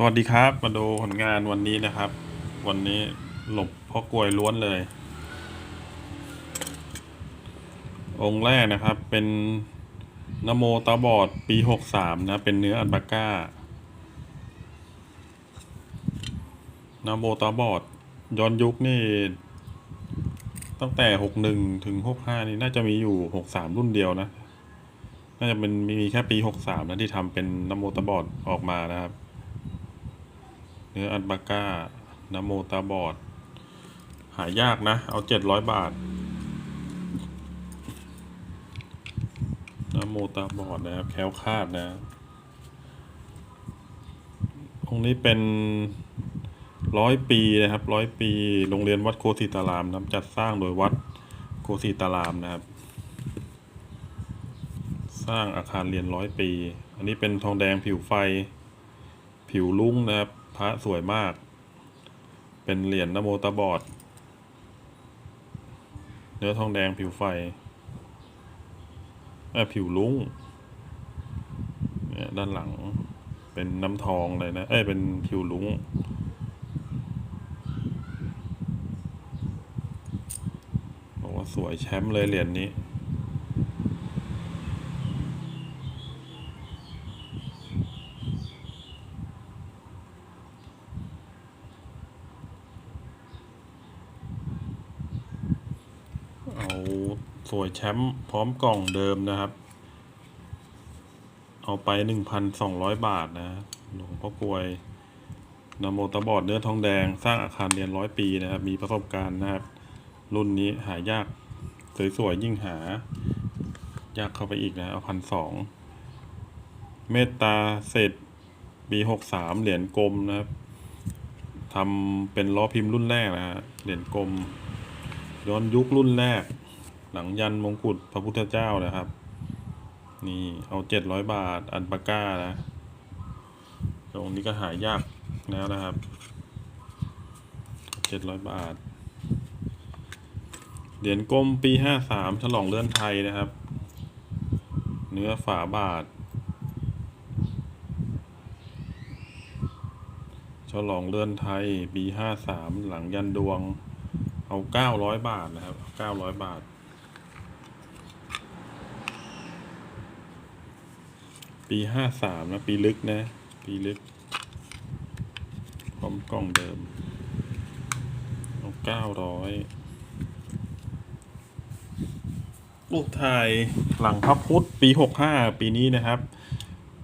สวัสดีครับมาดูผลงานวันนี้นะครับ วันนี้หลบพ่อกลวยล้วนเลย องค์แรกนะครับเป็นนโมตาบอดปีหกสามนะเป็นเนื้ออัลปาก้านโมตาบอดย้อนยุคนี่ ตั้งแต่หกหนึ่งถึงหกห้านี่น่าจะมีอยู่หกสามรุ่นเดียวนะ น่าจะเป็นมีแค่ปีหกสามนะที่ทำเป็นนโมตาบอดออกมานะครับ นื้ออัลปาก้านโมตาบอด หายากนะ เอาเจ็ดร้อยบาทนโมตาบอดนะครับ แคล้วคลาดนะองค์นี้เป็นร้อยปีนะครับร้อยปี โรงเรียนวัดโคสิตารามนะจัดสร้างโดยวัดโคสิตารามนะครับ สร้างอาคารเรียนร้อยปี อันนี้เป็นทองแดงผิวไฟ ผิวลุ้งนะครับ พระสวยมาก เป็นเหรียญนโมตาบอด เนื้อทองแดงผิวไฟเอ้ผิวลุ้งเนี่ยด้านหลัง เป็นน้ำทองเลยนะ เอ้ย เป็นผิวลุ้ง บอกว่าสวยแชมป์เลยเหรียญนี้อา สวยแชมป์พร้อมกล่องเดิมนะครับ เอาไปหนึ่งพันสองร้อยบาทนะหลวงพ่อกลวยนโมตาบอดเนื้อทองแดงสร้างอาคารเรียนร้อยปีนะครับ มีประสบการณ์นะครับ รุ่นนี้หายากสวยๆยิ่งหา ยากเข้าไปอีกนะเอาพันสองเมตตาเศษปีหกสามเหรียญกลมนะครับทำเป็นล้อพิมพ์รุ่นแรกนะฮะเหรียญกลมย้อนยุครุ่นแรก หลังยันมงกุฎพระพุทธเจ้านะครับ นี่เอาเจ็ดร้อยบาท อันปาก้านะตรงนี้ก็หายากแล้วนะครับเจ็ดร้อยบาท เหรียญกลมปีห้าสามฉลองเลื่อนไทยนะครับ เนื้อฝาบาท ฉลองเลื่อนไทยปีห้าสามหลังยันดวงเอาเก้าร้อยบาทนะครับเก้าร้อยบาท ปีห้าสามนะ ปีลึกนะ ปีลึกพร้อมกล้องเดิมเอาเก้าร้อยรูปถ่ายหลังพระพุธปีหกห้าปีนี้นะครับ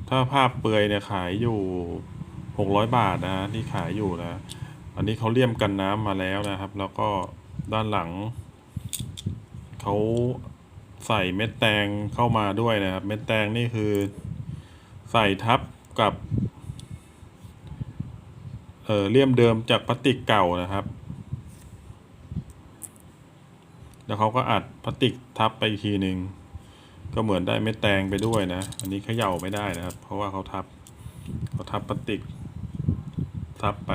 ถ้าภาพเปลือยเนี่ยขายอยู่หกร้อยบาทนะที่ขายอยู่นะ อันนี้เขาเลี่ยมกันน้ำมาแล้วนะครับ แล้วก็ด้านหลังเขาใส่เม็ดแตงเข้ามาด้วยนะครับ เม็ดแตงนี่คือ ใส่ทับกับเอ่อเลี่ยมเดิมจากพลาสติกเก่านะครับ แล้วเขาก็อัดพลาสติกทับไปอีกทีหนึ่งก็เหมือนได้เม็ดแตงไปด้วยนะ อันนี้เขย่าไม่ได้นะครับ เพราะว่าเขาทับเขาทับพลาสติก ทับไป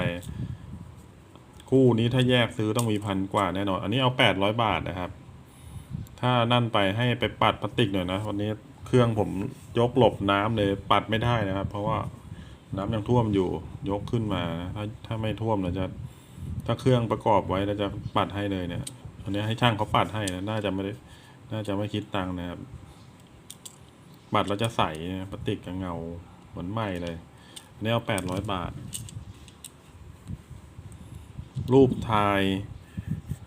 คู่นี้ถ้าแยกซื้อต้องมีพันกว่าแน่นอน อันนี้เอาแปดร้อยบาทนะครับ ถ้านั่นไปให้ไปปัดพลาสติกหน่อยนะ วันนี้ เครื่องผมยกหลบน้ำเลยปัดไม่ได้นะครับ เพราะว่าน้ำยังท่วมอยู่ยกขึ้นมานะถ้าถ้าไม่ท่วมเราจะ ถ้าเครื่องประกอบไว้เราจะปัดให้เลยเนี่ยอันนี้ให้ช่างเขาปัดให้นะน่าจะไม่ได้น่าจะไม่คิดตังค์นะครับปัดเราจะใสพลาสติกกับเงาเหมือนใหม่เลยอันนี้เอาแปดร้อยบาท รูปถ่าย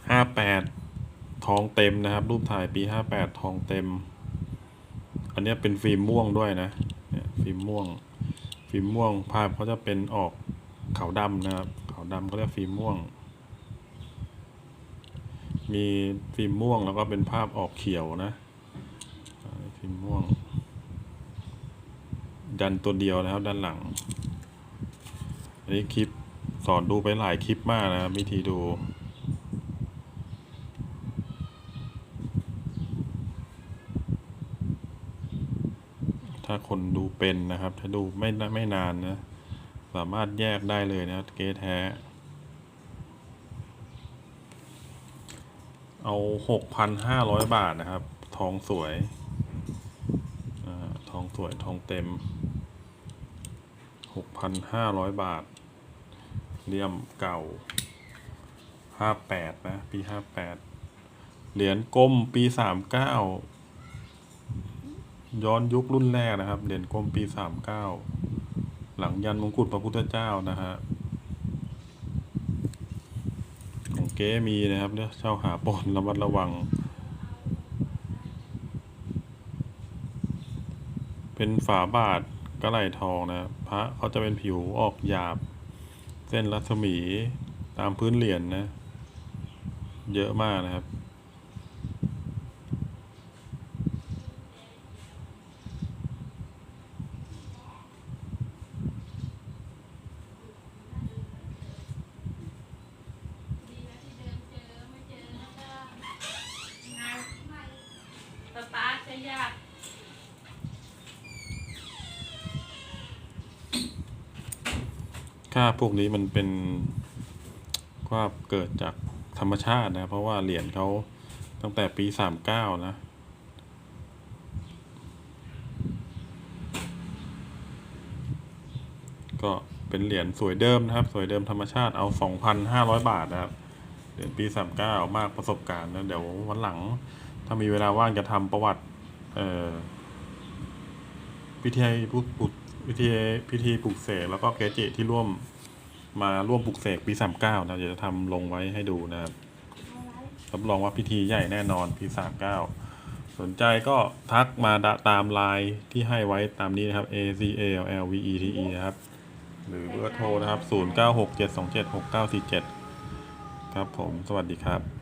ห้าแปดทองเต็มนะครับ รูปถ่ายปีห้าแปดทองเต็ม อันนี้เป็นฟิล์มม่วงด้วยนะเนี่ยฟิล์มม่วง ฟิล์มม่วงภาพเขาจะเป็นออกขาวดำนะครับขาวดำเขาเรียกฟิล์มม่วง มีฟิล์มม่วงแล้วก็เป็นภาพออกเขียวนะฟิล์มม่วง ดันตัวเดียวนะครับ ด้านหลัง อันนี้คลิปสอนดูไปหลายคลิปมากนะครับวิธีดู ถ้าคนดูเป็นนะครับ ถ้าดูไม่ไม่นานนะ สามารถแยกได้เลยนะเกแท้ เอาหกพันห้าร้อยบาทนะครับ ทองสวยอทองสวยทองเต็มหกพันห้าร้อยบาท เลี่ยมเก่าห้าแปดนะ ปีห้าแปดเหรียญกลมปีสามเก้า ย้อนยุครุ่นแรกนะครับเหรียญกลมปีสามเก้าหลังยันมงกุฎพระพุทธเจ้านะฮะของเก๊มีนะครับเนี่ยเช่าหาปนระมัดระวัง เป็นฝาบาทกระไหลทองนะพระเขาจะเป็นผิวออกหยาบ เส้นรัศมีตามพื้นเหรียญนนะ เยอะมากนะครับ สตาร์ทจะยาก ค่าพวกนี้มันเป็นว่าเกิดจากธรรมชาตินะ เพราะว่าเหรียญเขาตั้งแต่ปีสามเก้านะก็เป็นเหรียญสวยเดิมนะครับ สวยเดิมธรรมชาติเอาสองพันห้าร้อยบาทนะครับ เหรียญปีสามเก้ามากประสบการณ์นะ เดี๋ยววันหลัง ถ้ามีเวลาว่างจะทำประวัติ เอ่อพิธีปลุกปลุก พิธีพิธีปลุกเสกแล้วก็เกจิที่ร่วมมาร่วมปลุกเสกปีสามเก้านะเดี๋ยวจะทำลงไว้ให้ดูนะครับรับรองว่าพิธีใหญ่แน่นอนปีสามเก้าสนใจก็ทักมาตามไลน์ที่ให้ไว้ตามนี้นะครับ A C A L L V E T E นะครับ หรือเบอร์โทรนะครับ 0 9 6 7 2 7 6 9 4 7 ครับผม สวัสดีครับ